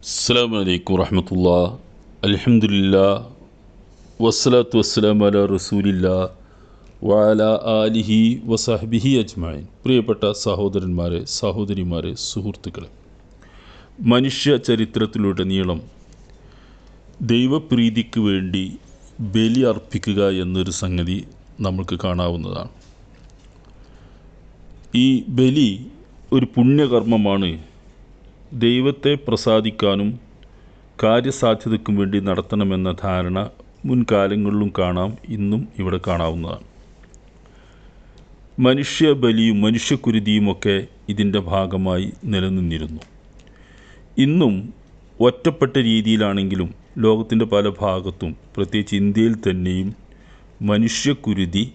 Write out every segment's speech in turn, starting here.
അസ്സാം വലൈക്കും വറഹമത്തുള്ള അലഹമുല്ല വസ്സലാത്തു വസ്സലാം അല റസൂലില്ല വാല ആലിഹി വസാഹബിഹി അജ്മാൻ പ്രിയപ്പെട്ട സഹോദരന്മാരെ സഹോദരിമാരെ സുഹൃത്തുക്കളെ മനുഷ്യ ചരിത്രത്തിലുടനീളം ദൈവപ്രീതിക്ക് വേണ്ടി ബലി അർപ്പിക്കുക എന്നൊരു സംഗതി നമുക്ക് കാണാവുന്നതാണ്. ഈ ബലി ഒരു പുണ്യകർമ്മമാണ് ദൈവത്തെ പ്രസാദിക്കാനും കാര്യസാധ്യതയ്ക്കും വേണ്ടി നടത്തണമെന്ന ധാരണ മുൻകാലങ്ങളിലും കാണാം ഇന്നും ഇവിടെ കാണാവുന്നതാണ്. മനുഷ്യ ബലിയും മനുഷ്യക്കുരുതിയുമൊക്കെ ഇതിന്റെ ഭാഗമായി നിലനിന്നിരുന്നു. ഇന്നും ഒറ്റപ്പെട്ട രീതിയിലാണെങ്കിലും ലോകത്തിന്റെ പല ഭാഗത്തും പ്രത്യേകിച്ച് ഇന്ത്യയിൽ തന്നെയും മനുഷ്യക്കുരുതി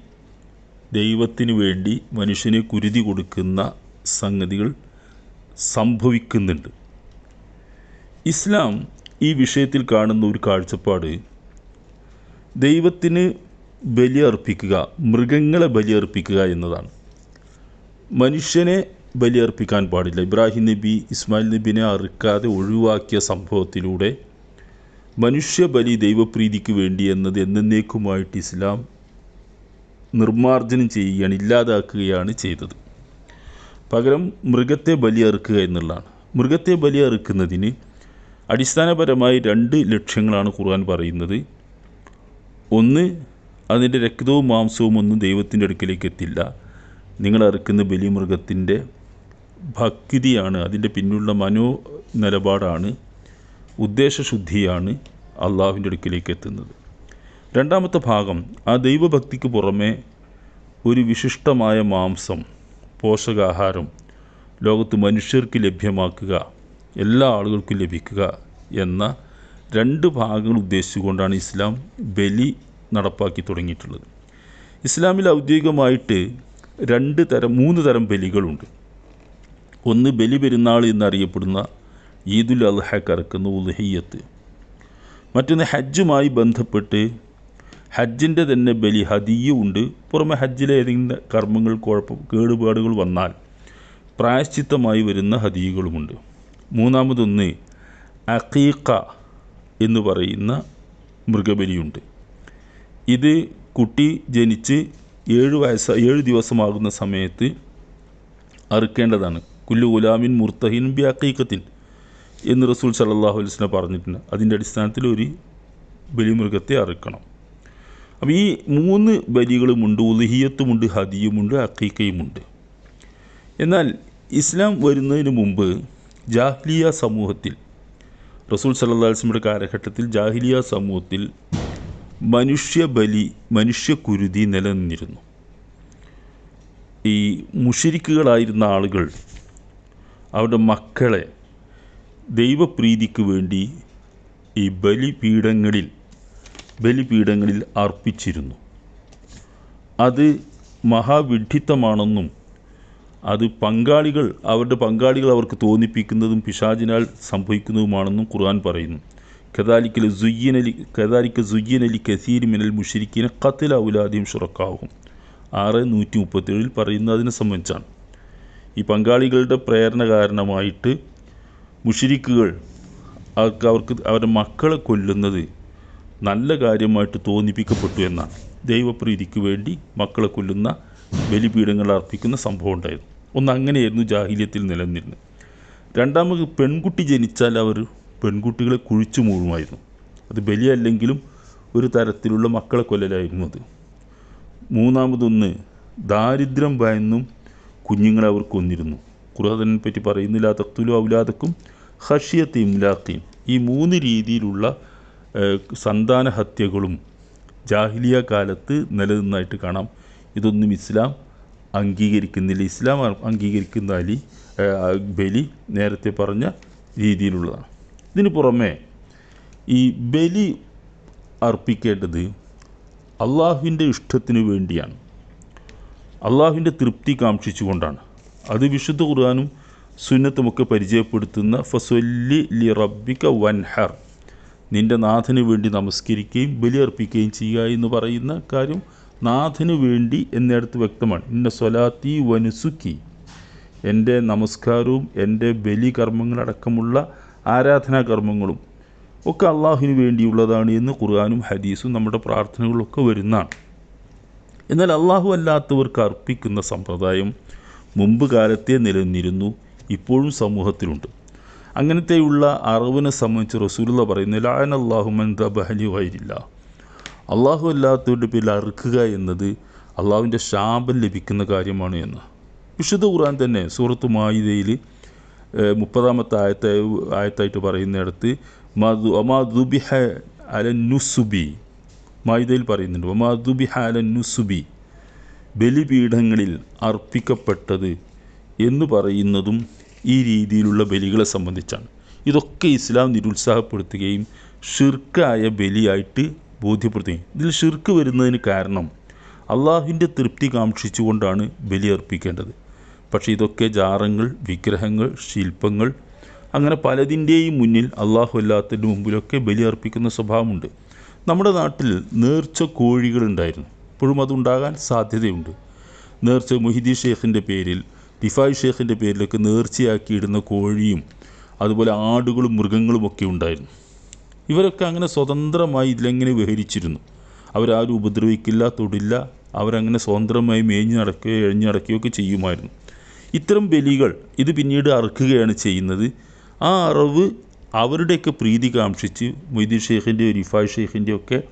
ദൈവത്തിന് വേണ്ടി മനുഷ്യനെ കുരുതി കൊടുക്കുന്ന സംഗതികൾ സംഭവിക്കുന്നുണ്ട്. ഇസ്ലാം ഈ വിഷയത്തിൽ കാണുന്ന ഒരു കാഴ്ചപ്പാട് ദൈവത്തിന് ബലിയർപ്പിക്കുക മൃഗങ്ങളെ ബലിയർപ്പിക്കുക എന്നതാണ്. മനുഷ്യനെ ബലിയർപ്പിക്കാൻ പാടില്ല. ഇബ്രാഹിം നബി ഇസ്മായിൽ നബിനെ അറുക്കാതെ ഒഴിവാക്കിയ സംഭവത്തിലൂടെ മനുഷ്യ ബലി ദൈവപ്രീതിക്ക് വേണ്ടി എന്നത് എന്നേക്കുമായിട്ട് ഇസ്ലാം നിർമ്മാർജനം ചെയ്യുകയാണ് ഇല്ലാതാക്കുകയാണ് ചെയ്തത്. പകരം മൃഗത്തെ ബലിയറുക്കുക എന്നുള്ളതാണ്. മൃഗത്തെ ബലിയറുക്കുന്നതിന് അടിസ്ഥാനപരമായി രണ്ട് ലക്ഷ്യങ്ങളാണ് ഖുർആൻ പറയുന്നത്. ഒന്ന് അതിന്റെ രക്തവും മാംസവും ഒന്നും ദൈവത്തിന്റെ അടുക്കിലേക്ക് എത്തില്ല. നിങ്ങൾ അറുക്കുന്ന ബലിമൃഗത്തിന്റെ ഭക്തിയാണ് അതിന്റെ പിന്നിലുള്ള മനോ നിലപാടാണ് ഉദ്ദേശശുദ്ധിയാണ് അള്ളാഹുവിന്റെ അടുക്കിലേക്ക് എത്തുന്നത്. രണ്ടാമത്തെ ഭാഗം ആ ദൈവഭക്തിക്ക് പുറമെ ഒരു വിശിഷ്ടമായ മാംസം പോഷകാഹാരം. ലോകത്ത് മനുഷ്യർക്ക് ലഭ്യമാക്കുക എല്ലാ ആളുകൾക്കും ലഭിക്കുക എന്ന രണ്ട് ഭാഗങ്ങൾ ഉദ്ദേശിച്ചുകൊണ്ടാണ് ഇസ്ലാം ബലി നടപ്പാക്കി തുടങ്ങിയിട്ടുള്ളത്. ഇസ്ലാമിൽ ഔദ്യോഗികമായിട്ട് രണ്ട് തരം മൂന്ന് തരം ബലികളുണ്ട്. ഒന്ന് ബലി പെരുന്നാൾ എന്നറിയപ്പെടുന്ന ഈദുൽ അൽഹ കറക്കുന്ന ഉൽഹിയത്ത് മറ്റൊന്ന് ഹജ്ജുമായി ബന്ധപ്പെട്ട് ഹജ്ജിന്റെ തന്നെ ബലി ഹദിയുണ്ട് പുറമെ ഹജ്ജിലെ ഏതെങ്കിലും കർമ്മങ്ങൾ കുഴപ്പം കേടുപാടുകൾ വന്നാൽ പ്രായശ്ചിത്തമായി വരുന്ന ഹദിയുകളുമുണ്ട് മൂന്നാമതൊന്ന് അഖീഖ എന്ന് പറയുന്ന മൃഗബലിയുണ്ട്. ഇത് കുട്ടി ജനിച്ച് ഏഴ് വയസ്സ ഏഴ് ദിവസമാകുന്ന സമയത്ത് അറുക്കേണ്ടതാണ്. കുല്ലു ഗുലാമിൻ മുർത്തഹിൻ ബി അക്കീക്കത്തിൻ എന്ന് റസൂൽ സല്ലാഹു പറഞ്ഞിട്ടുണ്ട്. അതിന്റെ അടിസ്ഥാനത്തിൽ ഒരു ബലിമൃഗത്തെ അറുക്കണം. അപ്പോൾ ഈ മൂന്ന് ബലികളുമുണ്ട് ഉലഹിയത്തുമുണ്ട് ഹദിയുമുണ്ട് അക്കീക്കയുമുണ്ട് എന്നാൽ ഇസ്ലാം വരുന്നതിന് മുമ്പ് ജാഹ്ലിയ സമൂഹത്തിൽ റസൂൽ സല്ലാസ്മിയുടെ കാലഘട്ടത്തിൽ ജാഹിലിയ സമൂഹത്തിൽ മനുഷ്യബലി മനുഷ്യക്കുരുതി നിലനിന്നിരുന്നു. ഈ മുഷിരിക്കുകളായിരുന്ന ആളുകൾ അവരുടെ മക്കളെ ദൈവപ്രീതിക്ക് വേണ്ടി ഈ ബലിപീഠങ്ങളിൽ ബലിപീഠങ്ങളിൽ അർപ്പിച്ചിരുന്നു. അത് മഹാവിഡ്ഢിത്തമാണെന്നും അത് പങ്കാളികൾ അവരുടെ പങ്കാളികൾ അവർക്ക് തോന്നിപ്പിക്കുന്നതും പിശാചിനാൽ സംഭവിക്കുന്നതുമാണെന്നും ഖുർആൻ പറയുന്നു. കദാലിക്കൽ സുയ്യനലി കദാലിക്ക സുയ്യനലി കസീർ മിനൽ മുഷിരിക്കിനെ കത്തിൽ ഔലാദ്യം ഷുറക്കാവും. ആറ് നൂറ്റി മുപ്പത്തേഴിൽ പറയുന്നതിനെ സംബന്ധിച്ചാണ്. ഈ പങ്കാളികളുടെ പ്രേരണ കാരണമായിട്ട് മുഷിരിക്കുകൾ അവർക്ക് അവർക്ക് അവരുടെ മക്കളെ കൊല്ലുന്നത് നല്ല കാര്യമായിട്ട് തോന്നിപ്പിക്കപ്പെട്ടു എന്നാണ്. ദൈവപ്രീതിക്ക് വേണ്ടി മക്കളെ കൊല്ലുന്ന ബലിപീഠങ്ങൾ അർപ്പിക്കുന്ന സംഭവം ഉണ്ടായിരുന്നു. ഒന്ന് അങ്ങനെയായിരുന്നു ജാഹില്യത്തിൽ നിലനിന്നിരുന്നത്. രണ്ടാമത് പെൺകുട്ടി ജനിച്ചാൽ അവർ പെൺകുട്ടികളെ കുഴിച്ചു മൂഴുമായിരുന്നു അത് ബലിയല്ലെങ്കിലും ഒരു തരത്തിലുള്ള മക്കളെ കൊല്ലലായിരുന്നു അത്. മൂന്നാമതൊന്ന് ദാരിദ്ര്യം ഭയന്നും കുഞ്ഞുങ്ങളെ അവർ കൊന്നിരുന്നു. ഖുർആനെ പറ്റി പറയുന്നില്ല. തക്തുലു ഔലാദക്കും ഹഷിയത്ത് ഈ മൂന്ന് രീതിയിലുള്ള സന്താന ഹത്യകളും ജാഹിലിയ കാലത്ത് നിലനിന്നായിട്ട് കാണാം. ഇതൊന്നും ഇസ്ലാം അംഗീകരിക്കുന്നില്ല. ഇസ്ലാം അംഗീകരിക്കുന്ന അലി ബലി നേരത്തെ പറഞ്ഞ രീതിയിലുള്ളതാണ്. ഇതിന് പുറമെ ഈ ബലി അർപ്പിക്കേണ്ടത് അള്ളാഹുവിന്റെ ഇഷ്ടത്തിന് വേണ്ടിയാണ്. അള്ളാഹുവിന്റെ തൃപ്തി കാക്ഷിച്ചുകൊണ്ടാണ്. അത് വിശുദ്ധ ഖുർആാനും സുന്നത്തുമൊക്കെ പരിചയപ്പെടുത്തുന്ന ഫസൊല്ലി ലി വൻഹർ നിന്റെ നാഥന് വേണ്ടി നമസ്കരിക്കുകയും ബലിയർപ്പിക്കുകയും ചെയ്യുക എന്ന് പറയുന്ന കാര്യം നാഥന് വേണ്ടി എന്നിടത്ത് വ്യക്തമാണ്. ഇന്ന സ്വലാത്തി വനുസുക്കി. എന്റെ നമസ്കാരവും എന്റെ ബലി കർമ്മങ്ങളടക്കമുള്ള ആരാധനാ കർമ്മങ്ങളും ഒക്കെ അള്ളാഹുവിന് വേണ്ടിയുള്ളതാണ് എന്ന് ഖുർആാനും ഹദീസും നമ്മുടെ പ്രാർത്ഥനകളൊക്കെ വരുന്നതാണ്. എന്നാൽ അള്ളാഹു അല്ലാത്തവർക്ക് അർപ്പിക്കുന്ന സമ്പ്രദായം മുമ്പ് കാലത്തെ നിലനിന്നിരുന്നു ഇപ്പോഴും സമൂഹത്തിലുണ്ട്. അങ്ങനത്തെയുള്ള അറിവിനെ സംബന്ധിച്ച് റസൂലുള്ള പറയുന്നു ലാൻ അള്ളാഹുമൻ ദബഹലി വൈരില്ല അള്ളാഹു അല്ലാത്തവരുടെ പേരിൽ അറുക്കുക എന്നത് അള്ളാഹുവിന്റെ ശാപം ലഭിക്കുന്ന കാര്യമാണ് എന്ന്. വിശുദ്ധ ഖുർആൻ തന്നെ സൂറത്ത് മായിദയിൽ മുപ്പതാമത്തെ ആയത്ത ആയത്തായിട്ട് പറയുന്നിടത്ത് മധു അമാദുബിഹ അല നുസുബി. മായിദയിൽ പറയുന്നുണ്ട് ഒമാദുബിഹ അല നുസുബി. ബലിപീഠങ്ങളിൽ അർപ്പിക്കപ്പെട്ടത് എന്ന് പറയുന്നതും ഈ രീതിയിലുള്ള ബലികളെ സംബന്ധിച്ചാണ്. ഇതൊക്കെ ഇസ്ലാം നിരുത്സാഹപ്പെടുത്തുകയും ഷിർക്കായ ബലിയായിട്ട് ബോധ്യപ്പെടുത്തുകയും ഇതിൽ ഷിർക്ക് വരുന്നതിന് കാരണം അള്ളാഹുവിന്റെ തൃപ്തി കാക്ഷിച്ചുകൊണ്ടാണ് ബലി അർപ്പിക്കേണ്ടത്. പക്ഷേ ഇതൊക്കെ ജാറങ്ങൾ വിഗ്രഹങ്ങൾ ശില്പങ്ങൾ അങ്ങനെ പലതിന്റെയും മുന്നിൽ അള്ളാഹു അല്ലാത്തതിന്റെ മുമ്പിലൊക്കെ ബലി അർപ്പിക്കുന്ന സ്വഭാവമുണ്ട്. നമ്മുടെ നാട്ടിൽ നേർച്ച കോഴികളുണ്ടായിരുന്നു. ഇപ്പോഴും അതുണ്ടാകാൻ സാധ്യതയുണ്ട്. നേർച്ച മൊഹിദി ഷേഖിന്റെ പേരിൽ ഡിഫായ് ഷേഖിന്റെ പേരിലൊക്കെ നേർച്ചയാക്കിയിടുന്ന കോഴിയും അതുപോലെ ആടുകളും മൃഗങ്ങളും ഒക്കെ ഉണ്ടായിരുന്നു. ഇവരൊക്കെ അങ്ങനെ സ്വതന്ത്രമായി ഇതിലെങ്ങനെ വിഹരിച്ചിരുന്നു. അവരാരും ഉപദ്രവിക്കില്ല തൊടില്ല. അവരങ്ങനെ സ്വതന്ത്രമായി മേഞ്ഞു നടക്കുകയോ എഴിഞ്ഞു നടക്കുകയോ ഒക്കെ ചെയ്യുമായിരുന്നു. ഇത്തരം ബലികൾ ഇത് പിന്നീട് അറുക്കുകയാണ് ചെയ്യുന്നത്. ആ അറവ് അവരുടെയൊക്കെ പ്രീതി കാക്ഷിച്ച് മൊയ്തീൻ ഷെയ്ഖിന്റെയോ റിഫായ് ഷെയ്ഖിന്റെയോ ഒക്കെ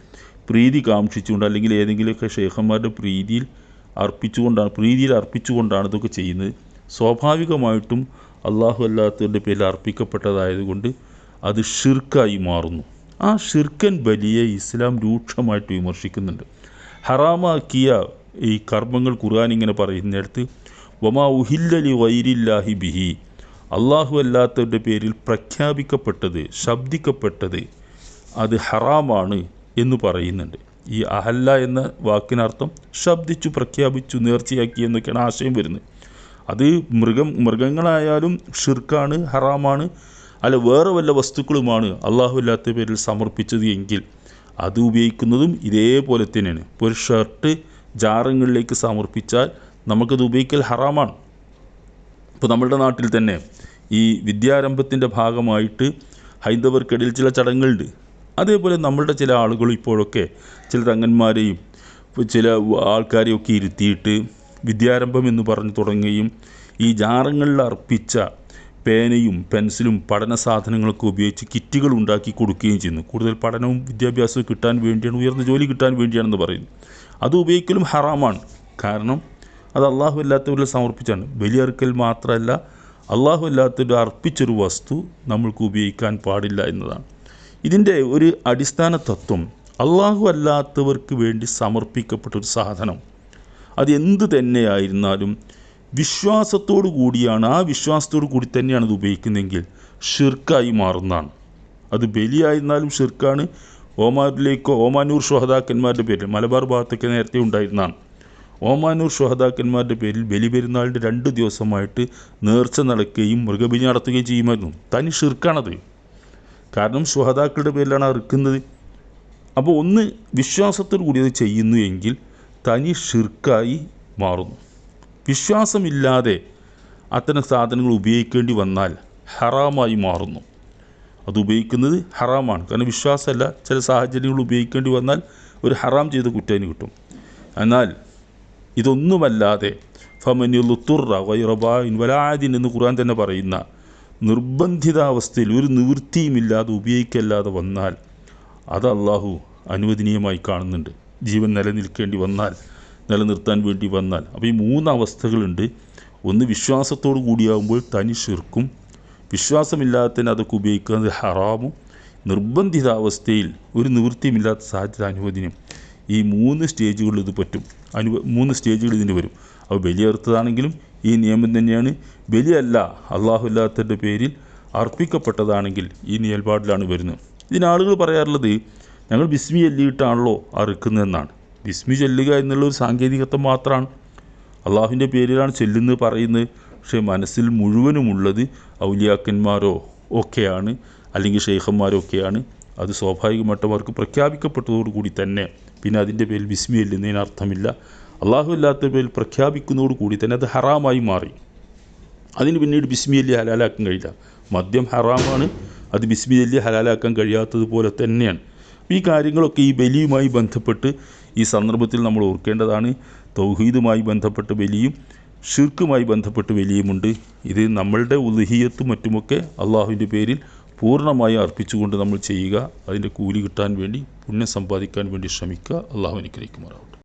പ്രീതി കാക്ഷിച്ചുകൊണ്ട് അല്ലെങ്കിൽ ഏതെങ്കിലുമൊക്കെ ഷെയ്ഖന്മാരുടെ പ്രീതിയിൽ അർപ്പിച്ചുകൊണ്ടാണ് പ്രീതിയിൽ അർപ്പിച്ചുകൊണ്ടാണ് ഇതൊക്കെ ചെയ്യുന്നത്. സ്വാഭാവികമായിട്ടും അള്ളാഹു അല്ലാത്തവരുടെ പേരിൽ അർപ്പിക്കപ്പെട്ടതായതുകൊണ്ട് അത് ഷിർക്കായി മാറുന്നു. ആ ഷിർക്കൻ ബലിയെ ഇസ്ലാം രൂക്ഷമായിട്ട് വിമർശിക്കുന്നുണ്ട്. ഹറാമാക്കിയ ഈ കർമ്മങ്ങൾ ഖുർആൻ ഇങ്ങനെ പറയുന്നിടത്ത് വമാ ഉഹില്ലലി വൈരില്ലാഹി ബിഹി. അള്ളാഹു അല്ലാത്തവരുടെ പേരിൽ പ്രഖ്യാപിക്കപ്പെട്ടത് ശബ്ദിക്കപ്പെട്ടത് അത് ഹറാമാണ് എന്ന് പറയുന്നുണ്ട്. ഈ അഹല്ല എന്ന വാക്കിനർത്ഥം ശബ്ദിച്ചു പ്രഖ്യാപിച്ചു നേർച്ചയാക്കി എന്നൊക്കെയാണ് ആശയം വരുന്നത്. അത് മൃഗം മൃഗങ്ങളായാലും ഷിർക്കാണ് ഹറാമാണ് അല്ല വേറെ വല്ല വസ്തുക്കളുമാണ് അള്ളാഹു അല്ലാത്ത പേരിൽ സമർപ്പിച്ചത് എങ്കിൽ അത് ഉപയോഗിക്കുന്നതും ഇതേപോലെ തന്നെയാണ്. ഇപ്പോൾ ഒരു ഷർട്ട് ജാറങ്ങളിലേക്ക് സമർപ്പിച്ചാൽ നമുക്കത് ഉപയോഗിക്കൽ ഹറാമാണ്. ഇപ്പോൾ നമ്മളുടെ നാട്ടിൽ തന്നെ ഈ വിദ്യാരംഭത്തിന്റെ ഭാഗമായിട്ട് ഹൈന്ദവർക്കിടയിൽ ചില ചടങ്ങുകളുണ്ട്. അതേപോലെ നമ്മളുടെ ചില ആളുകൾ ഇപ്പോഴൊക്കെ ചില തങ്ങന്മാരെയും ചില ആൾക്കാരെയൊക്കെ ഇരുത്തിയിട്ട് വിദ്യാരംഭം എന്ന് പറഞ്ഞു തുടങ്ങുകയും ഈ ജാറങ്ങളിൽ അർപ്പിച്ച പേനയും പെൻസിലും പഠന സാധനങ്ങളൊക്കെ ഉപയോഗിച്ച് കിറ്റുകൾ ഉണ്ടാക്കി കൊടുക്കുകയും ചെയ്യുന്നു. കൂടുതൽ പഠനവും വിദ്യാഭ്യാസവും കിട്ടാൻ വേണ്ടിയാണ് ഉയർന്ന ജോലി കിട്ടാൻ വേണ്ടിയാണെന്ന് പറയുന്നു. അത് ഉപയോഗിക്കലും ഹറാമാണ്. കാരണം അത് അള്ളാഹു അല്ലാത്തവരിൽ സമർപ്പിച്ചാണ്. ബലിയറുക്കൽ മാത്രമല്ല അള്ളാഹു അല്ലാത്തവർ അർപ്പിച്ചൊരു വസ്തു നമ്മൾക്ക് ഉപയോഗിക്കാൻ പാടില്ല എന്നതാണ്. ഇതിന്റെ ഒരു അടിസ്ഥാന തത്വം അള്ളാഹു അല്ലാത്തവർക്ക് വേണ്ടി സമർപ്പിക്കപ്പെട്ട ഒരു സാധനം. അത് എന്ത് തന്നെയായിരുന്നാലും വിശ്വാസത്തോടു കൂടിയാണ് ആ വിശ്വാസത്തോടു കൂടി തന്നെയാണ് അത് ഉപയോഗിക്കുന്നതെങ്കിൽ ഷിർക്കായി മാറുന്നതാണ്. അത് ബലിയായിരുന്നാലും ഷിർക്കാണ്. ഓമാനിലേക്കോ ഓമാനൂർ ഷുഹദാക്കന്മാരുടെ പേരിൽ മലബാർ ഭാഗത്തൊക്കെ നേരത്തെ ഉണ്ടായിരുന്നതാണ്. ഓമാനൂർ ഷുഹദാക്കന്മാരുടെ പേരിൽ ബലി പെരുന്നാളിന്റെ രണ്ട് ദിവസമായിട്ട് നേർച്ച നടക്കുകയും മൃഗബലി നടത്തുകയും ചെയ്യുമായിരുന്നു. തനി ഷിർക്കാണത്. കാരണം ശുഹതാക്കളുടെ പേരിലാണ് അറുക്കുന്നത്. അപ്പോൾ ഒന്ന് വിശ്വാസത്തോടു കൂടി അത് ചെയ്യുന്നു എങ്കിൽ തനി ഷിർക്കായി മാറുന്നു. വിശ്വാസമില്ലാതെ അത്തരം സാധനങ്ങൾ ഉപയോഗിക്കേണ്ടി വന്നാൽ ഹറാമായി മാറുന്നു. അത് ഉപയോഗിക്കുന്നത് ഹറാമാണ്. കാരണം വിശ്വാസമല്ല. ചില സാഹചര്യങ്ങൾ ഉപയോഗിക്കേണ്ടി വന്നാൽ ഒരു ഹറാം ചെയ്ത കുറ്റേന് കിട്ടും. എന്നാൽ ഇതൊന്നുമല്ലാതെ ഫമനുത്തുറ വൈറബാൻ വലാദിൻ എന്ന് ഖുർആൻ തന്നെ പറയുന്ന നിർബന്ധിതാവസ്ഥയിൽ ഒരു നിവൃത്തിയുമില്ലാതെ ഉപയോഗിക്കല്ലാതെ വന്നാൽ അത് അള്ളാഹു അനുവദനീയമായി കാണുന്നുണ്ട്. ജീവൻ നിലനിൽക്കേണ്ടി വന്നാൽ നിലനിർത്താൻ വേണ്ടി വന്നാൽ. അപ്പോൾ ഈ മൂന്ന് അവസ്ഥകളുണ്ട്. ഒന്ന് വിശ്വാസത്തോടു കൂടിയാകുമ്പോൾ തനി ഷിർക്കും വിശ്വാസമില്ലാത്തതിന് അതൊക്കെ ഉപയോഗിക്കുന്നത് ഹറാമും നിർബന്ധിതാവസ്ഥയിൽ ഒരു നിവൃത്തിയുമില്ലാത്ത സാധ്യത അനുവദനം ഈ മൂന്ന് സ്റ്റേജുകളിൽ ഇത് പറ്റും. അനുവ മൂന്ന് സ്റ്റേജുകൾ ഇതിന് വരും. അപ്പോൾ അർത്ഥതാണെങ്കിലും ഈ നിയമം തന്നെയാണ്. ബലിയല്ല അള്ളാഹുല്ലാത്തന്റെ പേരിൽ അർപ്പിക്കപ്പെട്ടതാണെങ്കിൽ ഈ നിയൽപാടിലാണ് വരുന്നത്. ഇതിനാളുകൾ പറയാറുള്ളത് ഞങ്ങൾ ബിസ്മി ചൊല്ലിയിട്ടാണല്ലോ അറുക്കുന്നതെന്നാണ്. ബിസ്മി ചൊല്ലുക എന്നുള്ള ഒരു സാങ്കേതികത്വം മാത്രമാണ്. അള്ളാഹുവിന്റെ പേരിലാണ് ചെല്ലുന്നത് പറയുന്നത്. പക്ഷേ മനസ്സിൽ മുഴുവനുമുള്ളത് ഔലിയാക്കന്മാരോ ഒക്കെയാണ് അല്ലെങ്കിൽ ഷെയ്ഖന്മാരോ ഒക്കെയാണ്. അത് സ്വാഭാവികമായിട്ടും അവർക്ക് പ്രഖ്യാപിക്കപ്പെട്ടതോടുകൂടി തന്നെ. പിന്നെ അതിന്റെ പേരിൽ ബിസ്മി ചെല്ലുന്നതിന് അർത്ഥമില്ല. അള്ളാഹു അല്ലാത്ത പേരിൽ പ്രഖ്യാപിക്കുന്നതോടുകൂടി തന്നെ അത് ഹറാമായി മാറി. അതിന് പിന്നീട് ബിസ്മി അല്ലി ഹലാലാക്കാൻ കഴിയില്ല. മദ്യം ഹറാമാണ്. അത് ബിസ്മി ചൊല്ലി ഹലാലാക്കാൻ കഴിയാത്തതുപോലെ തന്നെയാണ്. ഈ കാര്യങ്ങളൊക്കെ ഈ ബലിയുമായി ബന്ധപ്പെട്ട് ഈ സന്ദർഭത്തിൽ നമ്മൾ ഓർക്കേണ്ടതാണ്. തൗഹീദുമായി ബന്ധപ്പെട്ട് ബലിയും ഷിർക്കുമായി ബന്ധപ്പെട്ട് ബലിയുമുണ്ട്. ഇത് നമ്മളുടെ ഉദഹീയത്തും മറ്റുമൊക്കെ അള്ളാഹുവിന്റെ പേരിൽ പൂർണമായി അർപ്പിച്ചുകൊണ്ട് നമ്മൾ ചെയ്യുക അതിന്റെ കൂലി കിട്ടാൻ വേണ്ടി പുണ്യം സമ്പാദിക്കാൻ വേണ്ടി ശ്രമിക്കുക. അള്ളാഹു അനുഗ്രഹിക്കുമാറാവും